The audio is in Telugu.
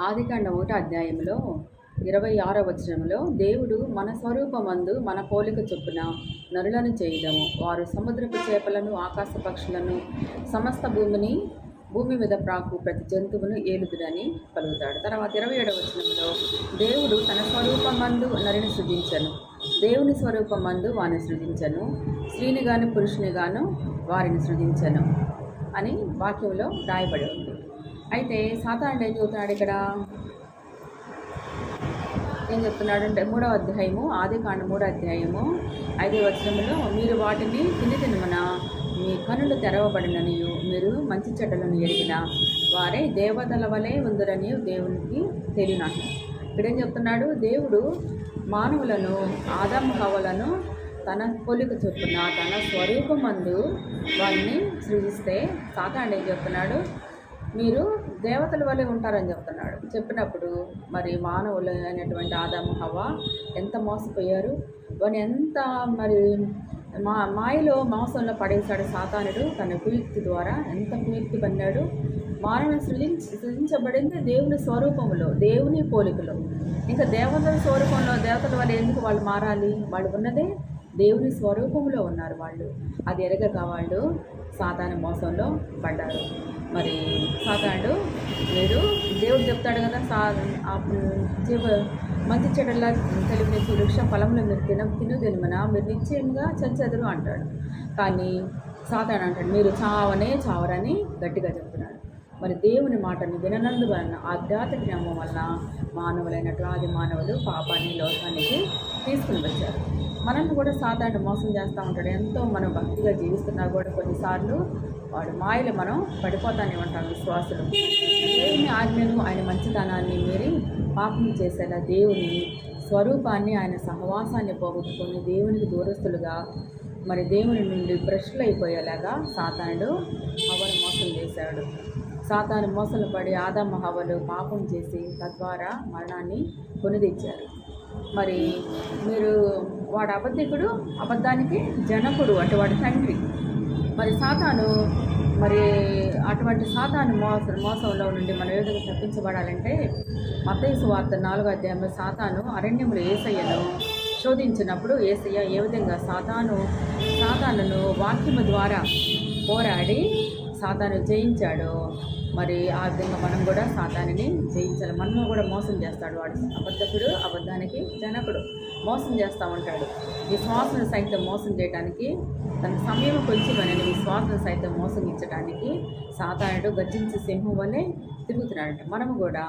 ఆదికాండ ఒకటి అధ్యాయంలో ఇరవై ఆరో వచనంలో దేవుడు మన స్వరూపమందు మన పోలిక చొప్పున నరులను చేయడము వారు సముద్రపు చేపలను ఆకాశ పక్షులను సమస్త భూమిని భూమి మీద ప్రాకు ప్రతి జంతువును ఏలుదురని పలుకుతాడు. తర్వాత ఇరవై ఏడవ వచనంలో దేవుడు తన స్వరూపమందు నరిని సృజించను. దేవుని స్వరూపమందు వారిని సృజించను. స్త్రీని గాను పురుషుని గాను వారిని సృజించను అని వాక్యంలో రాయబడి ఉంది. అయితే సాతానుడు ఏం చెబుతున్నాడు ఇక్కడ? ఏం చెప్తున్నాడు అంటే మూడవ అధ్యాయము ఆది కాండ మూడో అధ్యాయము ఐదవ వచనంలో మీరు వాటిని తిని తినమన మీ కనులు తెరవబడినని మీరు మంచి చెడ్డలను ఎరిగిన వారే దేవతల వలె ఉందరని దేవునికి తెలియనట్టు ఇక్కడేం చెప్తున్నాడు? దేవుడు మానవులను ఆదం హవలను తన పోలిక చొప్పున తన స్వరూపమందు వారిని సృజిస్తే సాతాండి ఏం చెప్తున్నాడు? మీరు దేవతల వలె ఉంటారని చెప్తున్నాడు. చెప్పినప్పుడు మరి మానవులు అయినటువంటి ఆదాము హవ ఎంత మోసపోయారు? వాని ఎంత మరి మా మాయలో మాంసంలో పడేశాడు సాతానుడు. తన కుయుక్తి ద్వారా ఎంత కుయుక్తి పన్నాడు మానవుని సృజించ సృజించబడింది దేవుని స్వరూపంలో దేవుని పోలికలో. ఇంకా దేవతల స్వరూపంలో దేవతల వల్ల ఎందుకు వాళ్ళు మారాలి? వాళ్ళు ఉన్నదే దేవుని స్వరూపంలో ఉన్నారు వాళ్ళు. అది ఎరగక వాళ్ళు సాతాను మోసంలో పడ్డారు. మరి సాతాడు మీరు దేవుడు చెప్తాడు కదా సా జీవ మంచి చెడుల తెలిపిన వృక్ష ఫలంలో మీరు తిన తిను తినమన మీరు నిశ్చయంగా చచ్చెదరు అంటాడు. కానీ సాతాను అంటాడు మీరు చావనే చావరని గట్టిగా చెప్తున్నాడు. మరి దేవుని మాటని విననందు వలన ఆధ్యాత్మిక జ్ఞానం వలన మానవులైనటువంటి ఆది మానవులు పాపాన్ని లోకానికి తీసుకుని వచ్చారు. మనల్ని కూడా సాధారణ మోసం చేస్తూ ఉంటాడు. ఎంతో మనం భక్తిగా జీవిస్తున్నా కూడా కొన్నిసార్లు వాడు మాయలు మనం పడిపోతానే ఉంటాం విశ్వాసులు. దేవుని ఆజ్ఞను ఆయన మంచితనాన్ని మీరి పాపం చేసేలా దేవుని స్వరూపాన్ని ఆయన సహవాసాన్ని పోగొట్టుకొని దేవునికి దూరస్తులుగా మరి దేవుని నుండి బ్రష్లు అయిపోయేలాగా సాతానుడు అవను మోసం చేశాడు. సాతాను మోసలు పడి ఆదమ్మ హవలు పాపం చేసి తద్వారా మరణాన్ని కొనిదిచ్చారు మరి మీరు వాడు అబద్ధికుడు అబద్ధానికి జనకుడు అంటే వాడి తండ్రి. మరి సాతాను మరి అటువంటి సాతాను మోస మోసంలో నుండి మనం ఏ విధంగా తప్పించబడాలంటే మతేసు వార్త నాలుగో అధ్యాయంలో సాతాను అరణ్యములు ఏసయ్యను శోధించినప్పుడు ఏసయ్య ఏ విధంగా సాతాను సాతానును వాక్యము ద్వారా పోరాడి సాతాను జయించాడు మరి ఆ విధంగా మనం కూడా సాతానిని జయించాలి. మనము కూడా మోసం చేస్తాడు వాడు. అబద్ధకుడు అబద్ధానికి జనకుడు మోసం చేస్తూ ఉంటాడు. విశ్వాసం సైతం మోసం చేయడానికి తన సమయం కొంచెం అనేది విశ్వాసం సైతం మోసం ఇచ్చడానికి సాతానుడు గర్జించి సింహం వల్లే తిరుగుతున్నాడు మనము కూడా